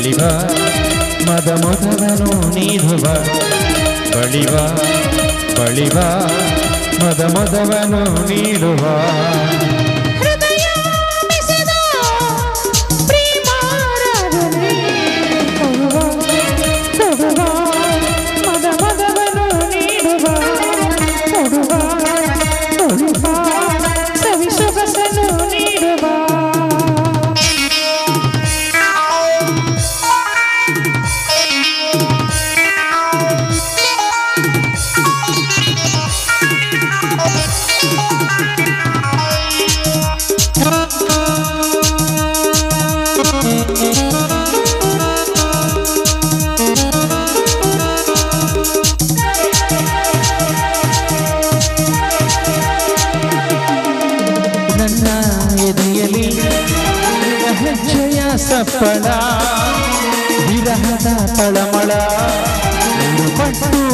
ಬಳಿವ ಮದ ಮೊದಲನು ನೀಡುವ ಬಳಿವ ಬಳಿವ ಮದ ಮೊದವನು ನೀಡುವ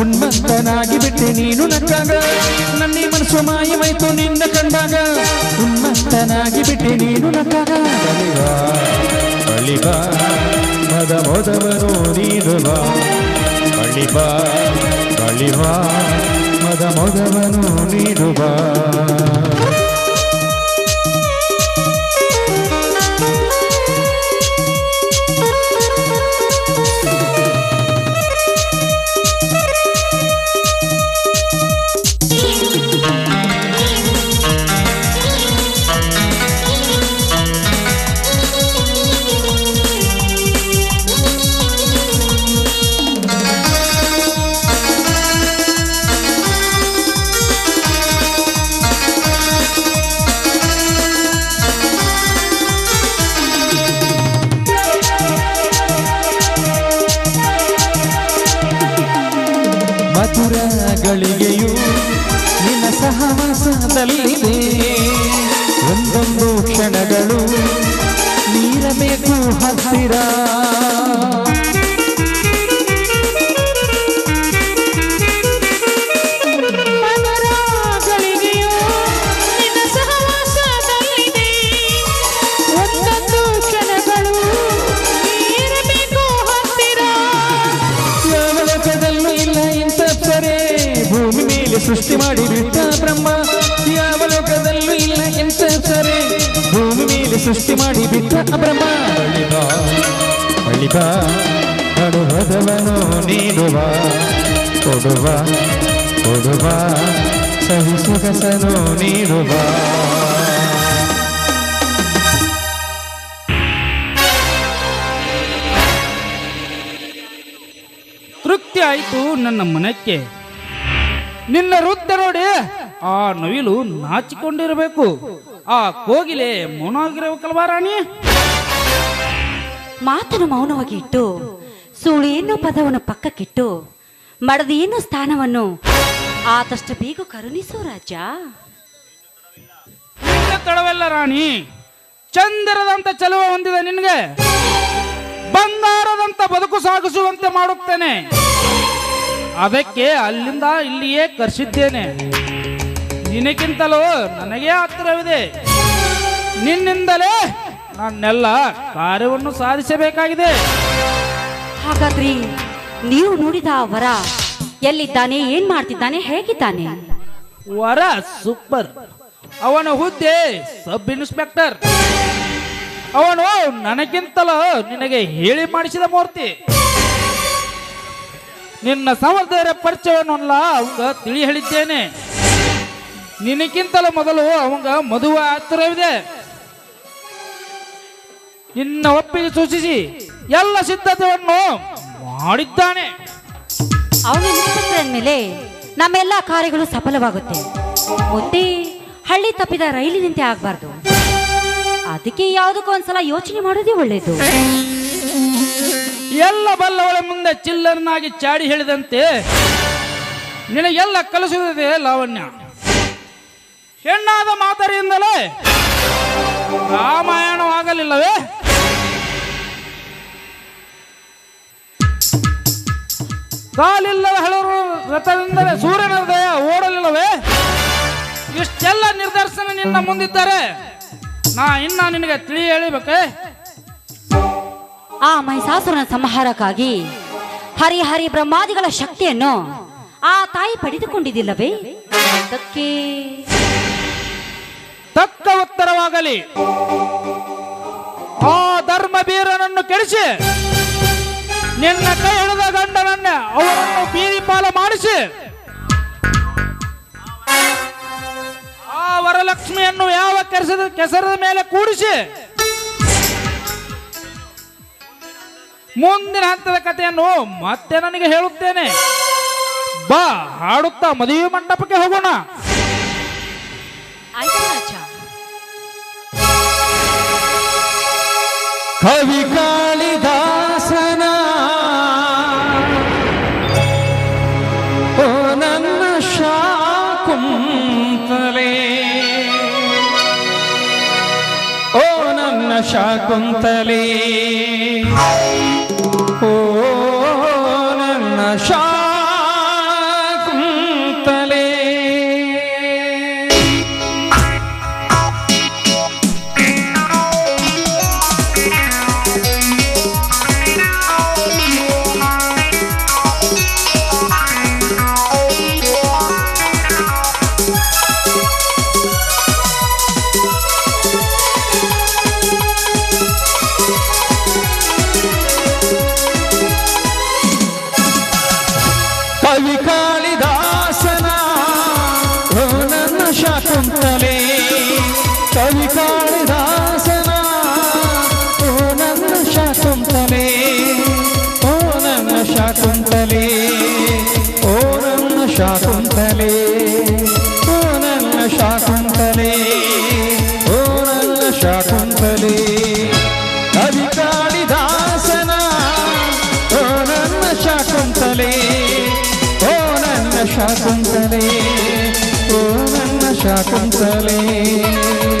ಉನ್ಮತ್ತನಾಗಿ ಬಿಟ್ಟೆ ನೀನು ನಟ್ಟಾಗ ನನ್ನ ಮನಸ್ಸು ಮಾಯವಾಯ್ತು ನಿನ್ನ ಕಂಡಾಗ. ಉನ್ಮತ್ತನಾಗಿ ಬಿಟ್ಟೆ ನೀನು ನಟ್ಟಾಗ ಮದ ಮೊದವನು ನೀಡುವ ಬಳಿವ ಮದ ಮೊದವನು ನೀಡುವ ಮಧುರ ಗಳಿಗೆಯು ನಿನ್ನ ಸಹವಾಸದಲ್ಲಿದೆ ಒಂದೊಂದು ಕ್ಷಣಗಳು ನೀರಬೇಕು ಹತ್ತಿರ. ಸೃಷ್ಟಿ ಮಾಡಿ ಬಿಟ್ಟ ಬ್ರಹ್ಮ ಯಾವ ಲೋಕದಲ್ಲೂ ಇಲ್ಲ ಎಂತ ಸರಿ? ಭೂಮಿ ಮೇಲೆ ಸೃಷ್ಟಿ ಮಾಡಿ ಬಿಟ್ಟ ಬ್ರಹ್ಮ ಬಳಿಕ ಕಡುವದವನು ನೀಡುವ ಕೊಡುವ ಕೊಡುವ ಸಹಿ ಸೊಗಸನು ನೀಡುವ. ತೃಪ್ತಿ ಆಯಿತು ನನ್ನ ಮನಕ್ಕೆ. ನಿನ್ನ ವೃದ್ಧ ನೋಡಿ. ಆ ನವಿಲು ನಾಚಿಕೊಂಡಿರಬೇಕು. ಆ ಕೋಗಿಲೆ ಮೌನವಾಗಿರಬೇಕಲ್ವಾ ರಾಣಿ? ಮಾತನ್ನು ಮೌನವಾಗಿ ಇಟ್ಟು ಸುಳಿಯನ್ನು ಪದವನ್ನು ಪಕ್ಕಕ್ಕಿಟ್ಟು ಮಡದೇನು ಸ್ಥಾನವನ್ನು ಆದಷ್ಟು ಬೇಗ ಕರುಣಿಸು ರಾಜ. ನಿನ್ನ ತಡವೆಲ್ಲ ರಾಣಿ ಚಂದರದಂತ ಚಲುವ ಹೊಂದಿದೆ ನಿನಗೆ. ಬಂಗಾರದಂತ ಬದುಕು ಸಾಗಿಸುವಂತೆ ಮಾಡುತ್ತೇನೆ. ಅದಕ್ಕೆ ಅಲ್ಲಿಂದ ಇಲ್ಲಿಯೇ ಕರೆಸಿದ್ದೇನೆ. ನಿನಗಿಂತಲೂ ನನಗೆ ಹತ್ತಿರವಿದೆ. ನಿನ್ನಿಂದಲೇ ನನ್ನೆಲ್ಲ ಕಾರ್ಯವನ್ನು ಸಾಧಿಸಬೇಕಾಗಿದೆ. ಹಾಗಾದ್ರಿ ನೀವು ನೋಡಿದ ವರ ಎಲ್ಲಿದ್ದಾನೆ ಏನ್ ಮಾಡ್ತಿದ್ದಾನೆ ಹೇಗಿದ್ದಾನೆ? ವರ ಸೂಪರ್. ಅವನ ಹುದ್ದೆ ಸಬ್ ಇನ್ಸ್ಪೆಕ್ಟರ್. ಅವನು ನನಗಿಂತಲೂ ನಿನಗೆ ಹೇಳಿ ಮಾಡಿಸಿದ ಮೂರ್ತಿ. ನಿನ್ನ ಸಹೋದರ ಪರಿಚಯವನ್ನು ಅವಂಗ ತಿಳಿ ಹೇಳಿದ್ದೇನೆ ನಿನಗಿಂತಲೂ ಮೊದಲು ಅವಂಗ ಮದುವೆ ಹತ್ತಿರವಿದೆ ನಿನ್ನ ಒಪ್ಪಿಗೆ ಸೂಚಿಸಿ ಎಲ್ಲ ಸಿದ್ಧತೆಯನ್ನು ಮಾಡಿದ್ದಾನೆ. ಅವನ ಮೇಲೆ ನಮ್ಮೆಲ್ಲ ಕಾರ್ಯಗಳು ಸಫಲವಾಗುತ್ತೆ. ಮುಂದೆ ಹಳ್ಳಿ ತಪ್ಪಿದ ರೈಲಿನಂತೆ ಆಗ್ಬಾರ್ದು. ಅದಕ್ಕೆ ಯಾವುದಕ್ಕೂ ಒಂದ್ಸಲ ಯೋಚನೆ ಮಾಡೋದೇ ಒಳ್ಳೇದು. ಎಲ್ಲ ಬಲ್ಲವಳ ಮುಂದೆ ಚಿಲ್ಲರನಾಗಿ ಚಾಡಿ ಹೇಳಿದಂತೆ ನಿನಗೆಲ್ಲ ಕಲಿಸುವುದಿದೆ ಲಾವಣ್ಯ. ಹೆಣ್ಣಾದ ಮಾತರಿಯಿಂದಲೇ ರಾಮಾಯಣವಾಗಲಿಲ್ಲವೇ ಕಾಲಿಲ್ಲದ ಹಳರು ರಥದಿಂದಲೇ ಸೂರ್ಯನ ಹೃದಯ ಓಡಲಿಲ್ಲವೇ? ಇಷ್ಟೆಲ್ಲ ನಿರ್ದರ್ಶನ ನಿನ್ನ ಮುಂದಿದ್ದಾರೆ ನಾ ಇನ್ನ ನಿನಗೆ ತಿಳಿ ಹೇಳಿಬೇಕೆ? ಆ ಮಹಿಷಾಸುರನ ಸಂಹಾರಕ್ಕಾಗಿ ಹರಿಹರಿ ಬ್ರಹ್ಮಾದಿಗಳ ಶಕ್ತಿಯನ್ನು ಆ ತಾಯಿ ಪಡೆದುಕೊಂಡಿದ್ದಿಲ್ಲವೇ? ಅದಕ್ಕೆ ತಕ್ಕ ಉತ್ತರವಾಗಲಿ. ಆ ಧರ್ಮ ಬೀರನನ್ನು ಕೆಡಿಸಿ, ನಿನ್ನ ಕೈ ಹಿಡಿದ ಗಂಡನನ್ನ ಅವರನ್ನು ಬೀದಿ ಪಾಲ ಮಾಡಿಸಿ, ಆ ವರಲಕ್ಷ್ಮಿಯನ್ನು ಯಾವ ಕೆಸರದ ಮೇಲೆ ಕೂಡಿಸಿ ಮುಂದಿನ ಹಂತದ ಕಥೆಯನ್ನು ಮತ್ತೆ ನನಗೆ ಹೇಳುತ್ತೇನೆ. ಬಾ ಹಾಡುತ್ತಾ ಮದುವೆ ಮಂಟಪಕ್ಕೆ ಹೋಗೋಣ. ಕವಿ ಕಾಳಿದಾಸನ ಓ ನನ್ನ ಶಾಕುಂತಲೆ ಓ ನನ್ನ ಶಾಕುಂತಲೆ. ನನ್ನ ಶಾಕುಂತಲೆ ಕವಿ ಕಾಳಿದಾಸನ ಓ ನನ್ನ ಶಾಕುಂತಲೆ ಓ ನನ್ನ ಶಾಕುಂತಲೆ ಓ ನನ್ನ ಶಾಕುಂತಲೆ ಓ ನನ್ನ ಶಾಕುಂತಲೆ ಓ ನನ್ನ ಶಾಕುಂತಲೆ ಕವಿ ಕಾಳಿದಾಸನ ಓ ನನ್ನ ಶಾಕುಂತಲೆ ಓ ನನ್ನ ಶಾಕುಂತಲೆ ಓ ನನ್ನ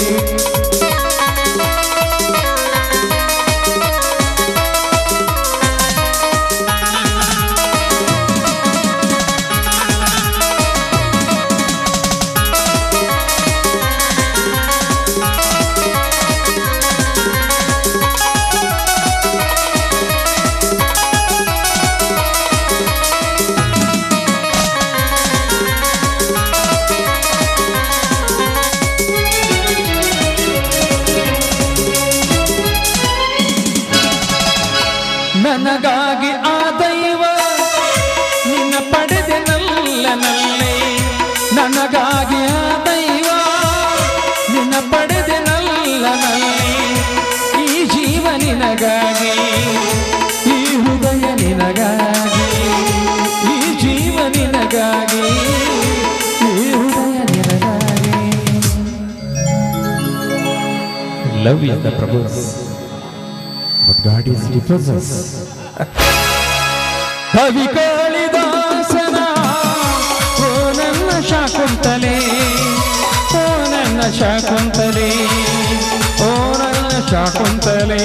Love is the propose, but God is diffuses. ಕವಿ ಕಾಳಿದಾಸನ ಓ ನನ್ನ ಶಾಕುಂತಲೆ ಓ ನನ್ನ ಶಾಕುಂತಲೆ ಓ ನನ್ನ ಶಾಕುಂತಲೆ